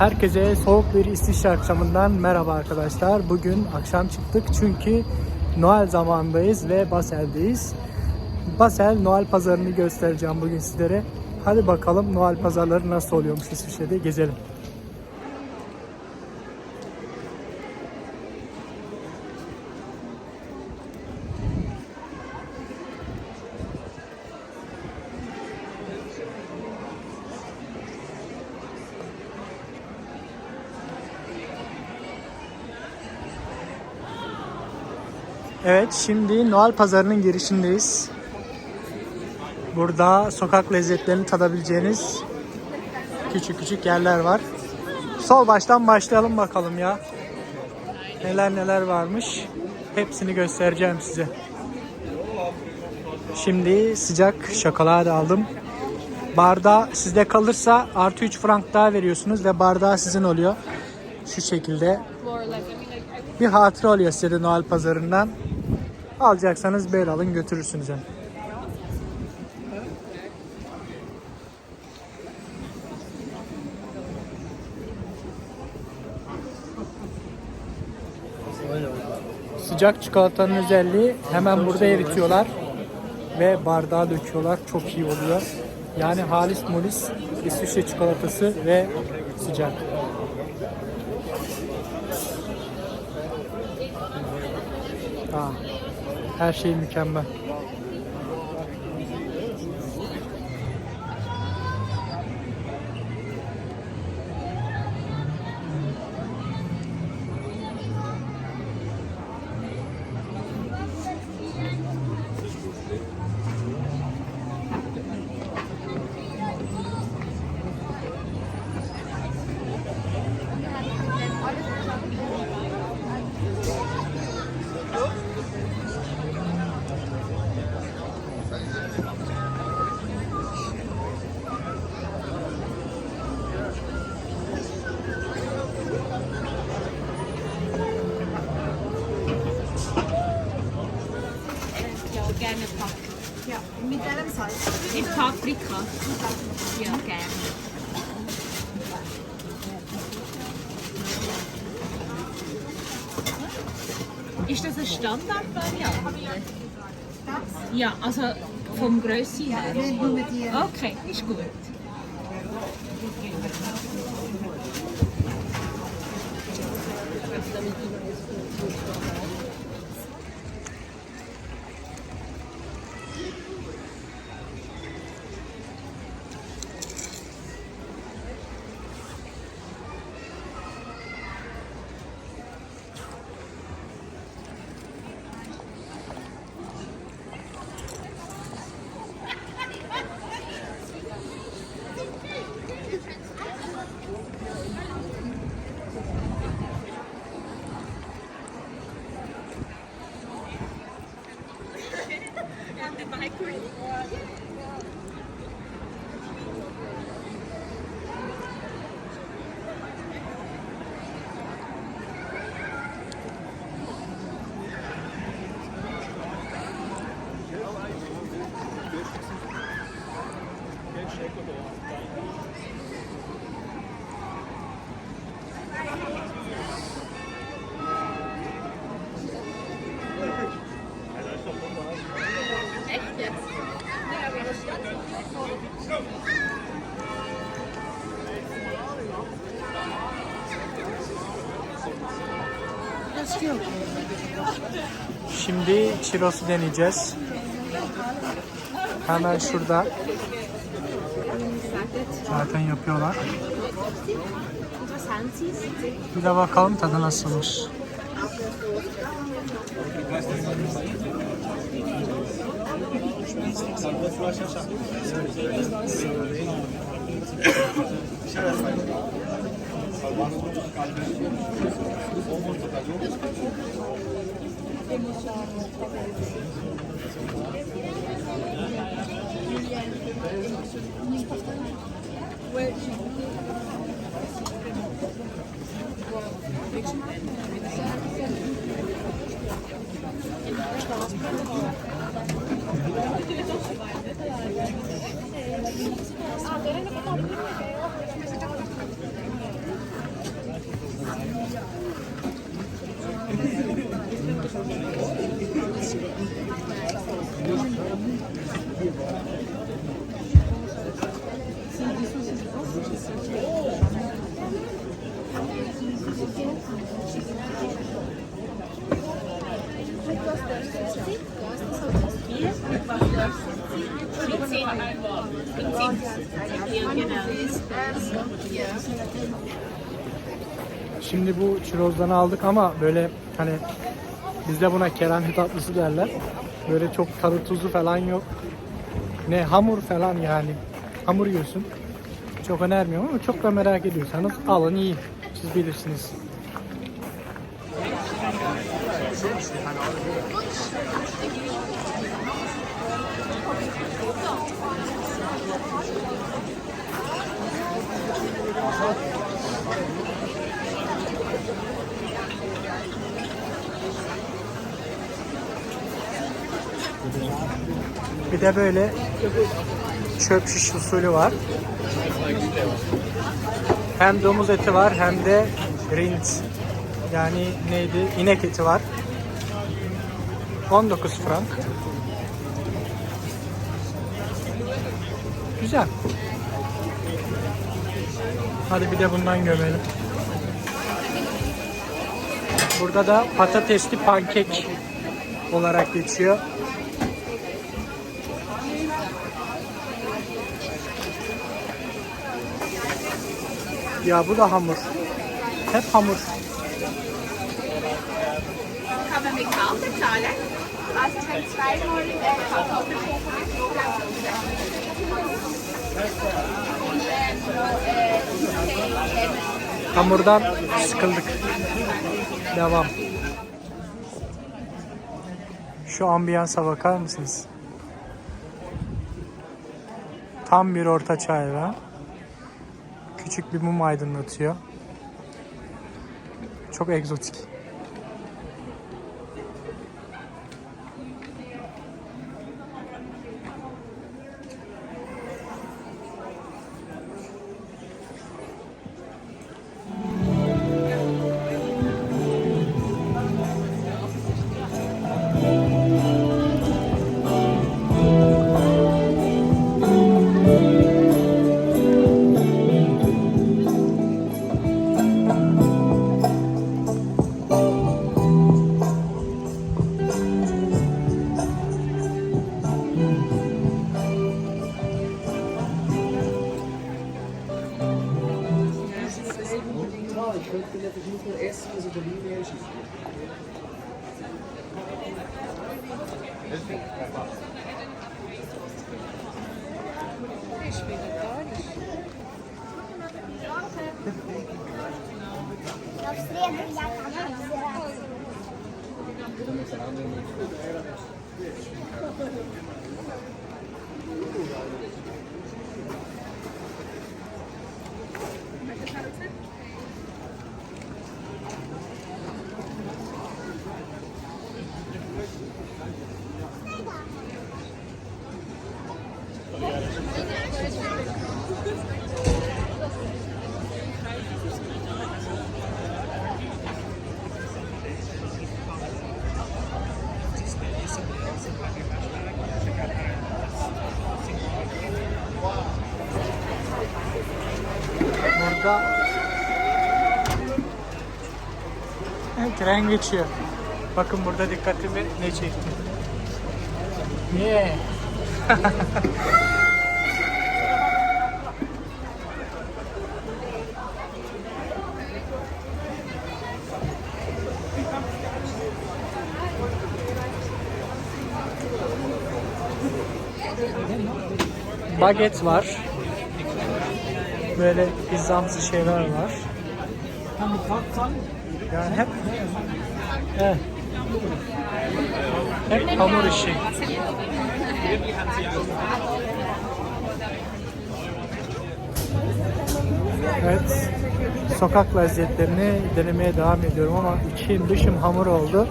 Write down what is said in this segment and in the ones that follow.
Herkese soğuk bir İsviçre akşamından merhaba arkadaşlar. Bugün akşam çıktık çünkü Noel zamanındayız ve Basel'deyiz. Basel Noel pazarını göstereceğim bugün sizlere. Hadi bakalım Noel pazarları nasıl oluyormuş İsviçre'de gezelim. Evet şimdi Noel pazarının girişindeyiz. Burada sokak lezzetlerini tadabileceğiniz küçük küçük yerler var. Sol baştan başlayalım bakalım ya. Neler neler varmış. Hepsini göstereceğim size. Şimdi sıcak şokolade aldım. Bardağı sizde kalırsa artı 3 frank daha veriyorsunuz ve bardağı sizin oluyor. Şu şekilde. Bir hatıra oluyor size de Noel pazarından. Alacaksanız böyle alın götürürsünüz yani. Sıcak çikolatanın özelliği hemen burada eritiyorlar ve bardağa döküyorlar. Çok iyi oluyor. Yani halis mulis İsviçre çikolatası ve sıcak. Aa, her şey mükemmel. Gerne Pap Ja, mit einem Salz. mit Paprika. Ja, gerne. Ist das eine Standardvariante? Ja, also vom Grösse her. Ja, nur mit my queen. başkası yok. Şimdi çirosu deneyeceğiz. Hemen şurada. Zaten yapıyorlar. Bir de bakalım tadı nasılmış. Ouais, j'ai Şimdi bu çirozdan aldık ama böyle hani bizde buna kerane tatlısı derler. Böyle çok tadı tuzu falan yok. Ne hamur falan yani. Hamur yiyorsun. Çok önermiyorum ama çok da merak ediyorsanız alın iyi. Siz bilirsiniz. Bir de böyle çöp şiş usulü var. Hem domuz eti var hem de rind. Yani neydi? İnek eti var. 19 frank. Güzel. Hadi bir de bundan gömelim. Burada da patatesli pankek olarak geçiyor. Ya bu da hamur. Hep hamur. Kann Hamurdan sıkıldık. Devam. Şu ambiyansa bakar mısınız? Tam bir orta çayla. Küçük bir mum aydınlatıyor. Çok egzotik. Três militórios? Burada Evet, tren geçiyor. Bakın burada dikkatimi ne çekti. Yeah. Baget var. Böyle pizzamsı şeyler var. Yani hep evet. Hep hamur işi. Evet. Sokak lezzetlerini denemeye devam ediyorum ama içim dışım hamur oldu.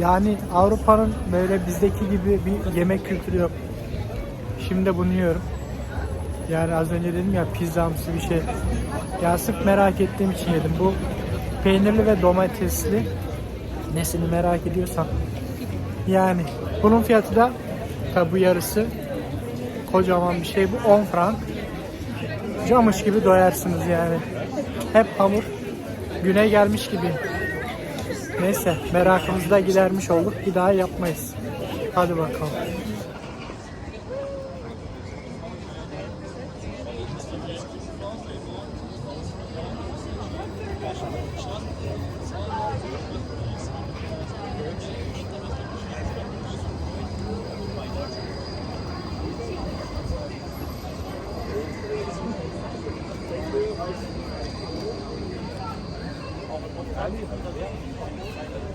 Yani Avrupa'nın böyle bizdeki gibi bir yemek kültürü yok. Şimdi bunu yiyorum. Yani az önce dedim ya pizzamsı bir şey. Ya sırf merak ettiğim için yedim. Bu peynirli ve domatesli. Nesini merak ediyorsan. Yani bunun fiyatı da tabi bu yarısı kocaman bir şey bu 10 frank. Camış gibi doyarsınız yani. Hep hamur. Güne gelmiş gibi. Neyse merakımızı da gidermiş olduk. Bir daha yapmayız. Hadi bakalım.